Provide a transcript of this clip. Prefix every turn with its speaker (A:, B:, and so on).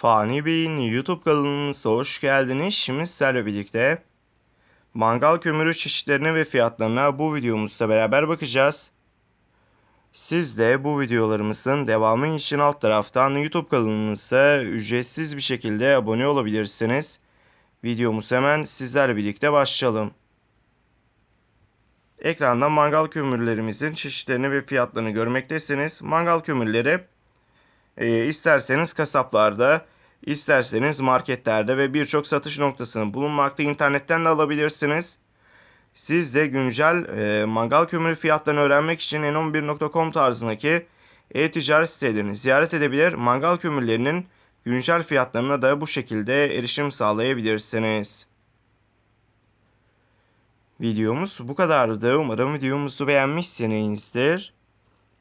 A: Fani Bey'in YouTube kanalımıza hoş geldiniz. Şimdi sizlerle birlikte mangal kömürü çeşitlerine ve fiyatlarına bu videomuzda beraber bakacağız. Siz de bu videolarımızın devamı için alt taraftan YouTube kanalımıza ücretsiz bir şekilde abone olabilirsiniz. Videomuz hemen sizlerle birlikte başlayalım. Ekranda mangal kömürlerimizin çeşitlerini ve fiyatlarını görmektesiniz. Mangal kömürleri e, isterseniz kasaplarda, isterseniz marketlerde ve birçok satış noktasının bulunmakta internetten de alabilirsiniz. Siz de güncel e, mangal kömürü fiyatlarını öğrenmek için n11.com tarzındaki e-ticaret sitelerini ziyaret edebilir. Mangal kömürlerinin güncel fiyatlarına da bu şekilde erişim sağlayabilirsiniz. Videomuz bu kadardı. Umarım videomuzu beğenmişsinizdir.